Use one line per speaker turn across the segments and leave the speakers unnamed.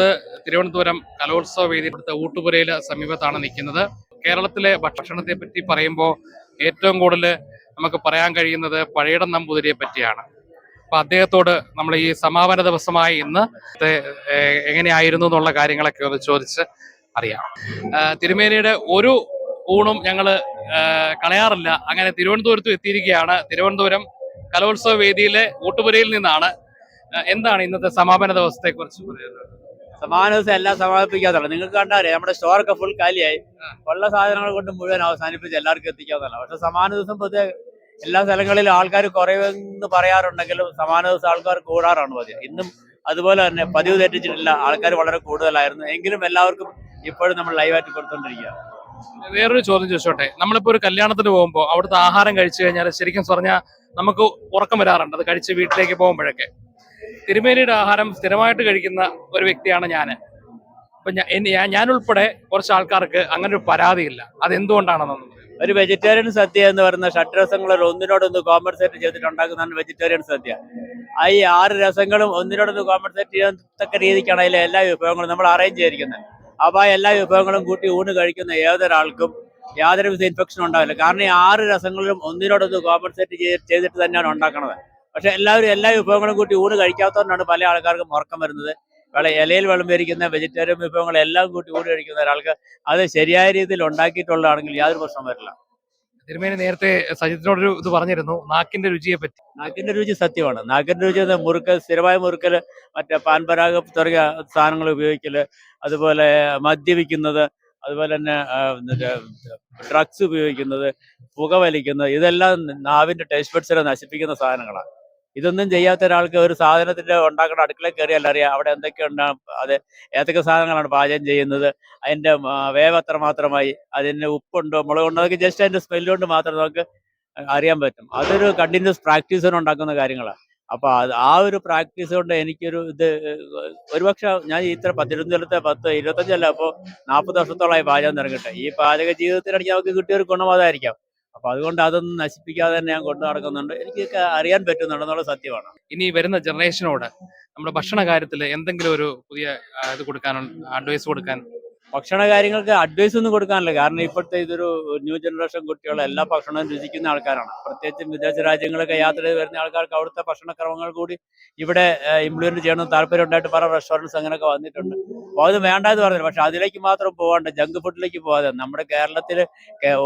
നിൽക്കുന്നത് തിരുവനന്തപുരം കലോത്സവ വേദി ഇവിടുത്തെ ഊട്ടുപുരയിലെ സമീപത്താണ് നിൽക്കുന്നത്. കേരളത്തിലെ ഭക്ഷണത്തെ പറ്റി പറയുമ്പോൾ ഏറ്റവും കൂടുതൽ നമുക്ക് പറയാൻ കഴിയുന്നത് പഴയടം നമ്പൂതിരിയെ പറ്റിയാണ് അപ്പൊ അദ്ദേഹത്തോട് നമ്മൾ ഈ സമാപന ദിവസമായി ഇന്ന് എങ്ങനെയായിരുന്നു എന്നുള്ള കാര്യങ്ങളൊക്കെ ഒന്ന് ചോദിച്ച് അറിയാം. തിരുമേനിയുടെ ഒരു ഊണും ഞങ്ങൾ ആഹ് കളയാറില്ല. അങ്ങനെ തിരുവനന്തപുരത്ത് എത്തിയിരിക്കുകയാണ്. തിരുവനന്തപുരം കലോത്സവ വേദിയിലെ ഊട്ടുപുരയിൽ നിന്നാണ്. എന്താണ് ഇന്നത്തെ സമാപന ദിവസത്തെ കുറിച്ച് പറയുന്നത്?
സമാന ദിവസം എല്ലാം സമാപിപ്പിക്കാത്തല്ല നിങ്ങൾക്ക് കണ്ടാലേ നമ്മുടെ സ്റ്റോറൊക്കെ ഫുൾ കാലിയായി. ഉള്ള സാധനങ്ങൾ കൊണ്ട് മുഴുവൻ അവസാനിപ്പിച്ച് എല്ലാവർക്കും എത്തിക്കാത്തതാണ് പക്ഷെ സമാന ദിവസം പൊതുവെ എല്ലാ സ്ഥലങ്ങളിലും ആൾക്കാർ കുറയുമെന്ന് പറയാറുണ്ടെങ്കിലും സമാന ദിവസം ആൾക്കാർ കൂടാറാണ് പതിവ്. ഇന്നും അതുപോലെ തന്നെ പതിവ് തെറ്റിച്ചിട്ടില്ല ആൾക്കാർ വളരെ കൂടുതലായിരുന്നു. എങ്കിലും എല്ലാവർക്കും ഇപ്പോഴും നമ്മൾ ലൈവായിട്ട് കൊടുത്തോണ്ടിരിക്കുക
വേറൊരു ചോദ്യം ചോദിച്ചോട്ടെ? നമ്മളിപ്പോ ഒരു കല്യാണത്തിന് പോകുമ്പോൾ അവിടുത്തെ ആഹാരം കഴിച്ചു കഴിഞ്ഞാൽ ശരിക്കും പറഞ്ഞാൽ നമുക്ക് ഉറക്കം വരാറുണ്ട്. അത് കഴിച്ച് വീട്ടിലേക്ക് പോകുമ്പോഴൊക്കെ. തിരുമേനിയുടെ ആഹാരം സ്ഥിരമായിട്ട് കഴിക്കുന്ന ഒരു വ്യക്തിയാണ് ഞാൻ അപ്പൊ ഞാൻ ഞാൻ- ഉൾപ്പെടെ കുറച്ച് ആൾക്കാർക്ക് അങ്ങനെ ഒരു പരാതിയില്ല. അത് എന്തുകൊണ്ടാണെന്നൊന്നും
ഒരു വെജിറ്റേറിയൻ സദ്യ എന്ന് പറയുന്ന ഷട്ട് രസങ്ങൾ ഒന്നിനോടൊന്ന് കോമ്പൻസേറ്റ് ചെയ്തിട്ട് ഉണ്ടാക്കുന്നതാണ് വെജിറ്റേറിയൻ സദ്യ. ആ ഈ ആറ് രസങ്ങളും ഒന്നിനോടൊന്ന് കോമ്പൻസേറ്റ് ചെയ്യത്തക്ക രീതിക്കാണ് അതിലെ എല്ലാ വിഭവങ്ങളും നമ്മൾ അറേഞ്ച് ചെയ്തിരിക്കുന്നത്. അപ്പോൾ ആ എല്ലാ വിഭവങ്ങളും കൂട്ടി ഊണ് കഴിക്കുന്ന ഏതൊരാൾക്കും യാതൊരു വിധ ഇൻഫെക്ഷൻ ഉണ്ടാവില്ല. കാരണം ഈ ആറ് രസങ്ങളിലും ഒന്നിനോടൊന്ന് കോമ്പൻസേറ്റ് ചെയ്തിട്ട് തന്നെയാണ് ഉണ്ടാക്കുന്നത് പക്ഷെ എല്ലാവരും എല്ലാ വിഭവങ്ങളും കൂട്ടി ഊണ് കഴിക്കാത്തതുകൊണ്ടാണ് പല ആൾക്കാർക്കും ഉറക്കം വരുന്നത്. വേള ഇലയിൽ വിളമ്പിയിരിക്കുന്ന വെജിറ്റേറിയൻ വിഭവങ്ങളെല്ലാം കൂട്ടി ഊണ് കഴിക്കുന്ന ഒരാൾക്ക് അത് ശരിയായ രീതിയിൽ ഉണ്ടാക്കിയിട്ടുള്ളതാണെങ്കിൽ യാതൊരു പ്രശ്നം വരില്ല.
തിരുമേനി നേരത്തെ സജിത്തിനോടൊരു ഇത് പറഞ്ഞിരുന്നു നാക്കിന്റെ രുചിയെ പറ്റി.
നാക്കിന്റെ രുചി സത്യമാണ്. നാക്കിന്റെ രുചി എന്ന് മുറുക്കൽ സ്ഥിരമായ മുറുക്കൽ മറ്റേ പാൻപരാഗ തുടങ്ങിയ സാധനങ്ങൾ ഉപയോഗിക്കൽ അതുപോലെ മദ്യപിക്കുന്നത് അതുപോലെ തന്നെ ഡ്രഗ്സ് ഉപയോഗിക്കുന്നത് പുക വലിക്കുന്നത് ഇതെല്ലാം നാവിന്റെ ടേസ്റ്റ് ബഡ്സിനെ നശിപ്പിക്കുന്ന സാധനങ്ങളാണ്. ഇതൊന്നും ചെയ്യാത്ത ഒരാൾക്ക് ഒരു സാധനത്തിന്റെ ഉണ്ടാക്കുന്ന അടുക്കളയിൽ കയറിയാൽ അറിയാം അവിടെ എന്തൊക്കെ അത് ഏതൊക്കെ സാധനങ്ങളാണ് പാചകം ചെയ്യുന്നത് അതിന്റെ വേവത്ര മാത്രമായി അതിന് ഉപ്പുണ്ടോ മുളകുണ്ടോ അതൊക്കെ ജസ്റ്റ് അതിന്റെ സ്മെല്ല് കൊണ്ട് മാത്രം നമുക്ക് അറിയാൻ പറ്റും. അതൊരു കണ്ടിന്യൂസ് പ്രാക്ടീസിന് ഉണ്ടാക്കുന്ന കാര്യങ്ങളാണ് അപ്പൊ ആ ഒരു പ്രാക്ടീസ് കൊണ്ട് എനിക്കൊരു ഇത് ഒരുപക്ഷെ ഞാൻ ഇത്ര പത്തിരുപത്തിലത്തെ പത്ത് ഇരുപത്തഞ്ചല്ല അപ്പോൾ നാൽപ്പത് വർഷത്തോളമായി പാചകം തുടങ്ങിയിട്ട്. ഈ പാചക ജീവിതത്തിനിടയ്ക്ക് നമുക്ക് കിട്ടിയ ഒരു ഗുണം അതായിരിക്കാം അപ്പൊ അതുകൊണ്ട് അതൊന്നും നശിപ്പിക്കാതെ തന്നെ ഞാൻ കൊണ്ടു നടക്കുന്നുണ്ട്. എനിക്കൊക്കെ അറിയാൻ പറ്റുന്നുണ്ടെന്നുള്ള സത്യമാണ്.
ഇനി വരുന്ന ജനറേഷനോട് നമ്മുടെ ഭക്ഷണ കാര്യത്തിൽ എന്തെങ്കിലും ഒരു പുതിയ ഇത് കൊടുക്കാൻ അഡ്വൈസ് കൊടുക്കാൻ
ഭക്ഷണ കാര്യങ്ങൾക്ക് അഡ്വൈസ് ഒന്നും കൊടുക്കാനില്ല. കാരണം ഇപ്പോഴത്തെ ഇതൊരു ന്യൂ ജനറേഷൻ കുട്ടികൾ എല്ലാ ഭക്ഷണവും രുചിക്കുന്ന ആൾക്കാരാണ്. പ്രത്യേകിച്ചും വിദേശ രാജ്യങ്ങളൊക്കെ യാത്ര ചെയ്ത് വരുന്ന ആൾക്കാർക്ക് അവിടുത്തെ ഭക്ഷണക്രമങ്ങൾ കൂടി ഇവിടെ ഇംപ്ലിമെന്റ് ചെയ്യണം താല്പര്യം ഉണ്ടായിട്ട് പല റെസ്റ്റോറന്റ്സ് അങ്ങനെയൊക്കെ വന്നിട്ടുണ്ട്. അപ്പോൾ അത് വേണ്ട എന്ന് പറഞ്ഞില്ല. പക്ഷെ അതിലേക്ക് മാത്രം പോകാണ്ട് ജങ്ക് ഫുഡിലേക്ക് പോകാതെ നമ്മുടെ കേരളത്തിൽ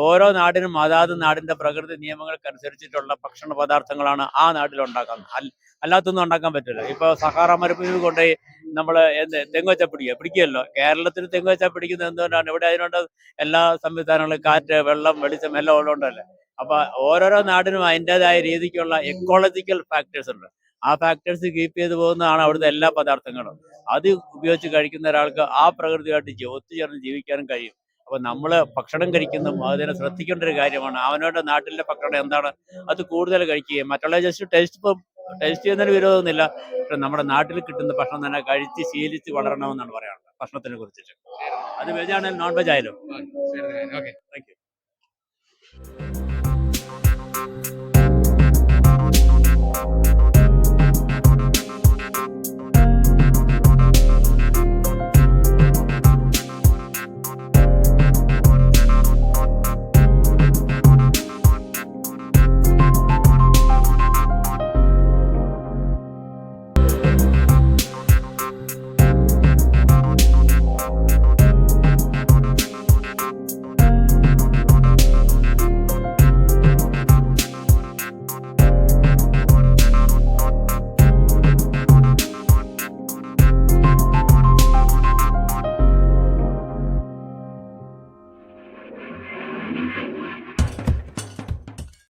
ഓരോ നാടിനും അതാത് നാടിന്റെ പ്രകൃതി നിയമങ്ങൾക്ക് അനുസരിച്ചിട്ടുള്ള ഭക്ഷണ പദാർത്ഥങ്ങളാണ് ആ നാട്ടിൽ ഉണ്ടാക്കുന്നത്. അല്ല അല്ലാത്തൊന്നും ഉണ്ടാക്കാൻ പറ്റില്ല. ഇപ്പൊ സഹാറ മരുഭൂമി കൊണ്ടുപോയി നമ്മൾ എന്ത് തെങ്ങ് വെച്ചാൽ പിടിക്കുക. പിടിക്കുമല്ലോ കേരളത്തിൽ തെങ്ങ് വെച്ചാൽ പിടിക്കുന്നത് എന്തുകൊണ്ടാണ്? ഇവിടെ അതിനുണ്ട് എല്ലാ സംവിധാനങ്ങളും കാറ്റ് വെള്ളം വെളിച്ചം എല്ലാം ഉള്ളതുകൊണ്ടല്ലേ. അപ്പൊ ഓരോരോ നാടിനും അതിന്റെതായ രീതിക്കുള്ള എക്കോളജിക്കൽ ഫാക്ടേഴ്സ് ഉണ്ട്. ആ ഫാക്ടേഴ്സ് കീപ്പ് ചെയ്ത് പോകുന്നതാണ് അവിടുത്തെ എല്ലാ പദാർത്ഥങ്ങളും. അത് ഉപയോഗിച്ച് കഴിക്കുന്ന ഒരാൾക്ക് ആ പ്രകൃതിയായിട്ട് ഒത്തുചേർന്ന് ജീവിക്കാനും കഴിയും. അപ്പൊ നമ്മൾ ഭക്ഷണം കഴിക്കുന്നതും അതിനെ ശ്രദ്ധിക്കേണ്ട ഒരു കാര്യമാണ്. അവനവന്റെ നാട്ടിലെ ഭക്ഷണം എന്താണ്? അത് കൂടുതൽ കഴിക്കുകയും മറ്റുള്ള ജസ്റ്റ് ടേസ്റ്റ് ഇപ്പം ടേസ്റ്റ് ചെയ്യുന്നതിന് വിരോധമൊന്നുമില്ല. പക്ഷെ നമ്മുടെ നാട്ടിൽ കിട്ടുന്ന ഭക്ഷണം തന്നെ കഴിച്ച് ശീലിച്ച് വളരണമെന്നാണ് പറയാനുള്ളത് ഭക്ഷണത്തിനെ കുറിച്ചിട്ട്. അത് വെജ് ആണെങ്കിലും നോൺ വെജ് ആയാലും.
ഓക്കെ.
Thank you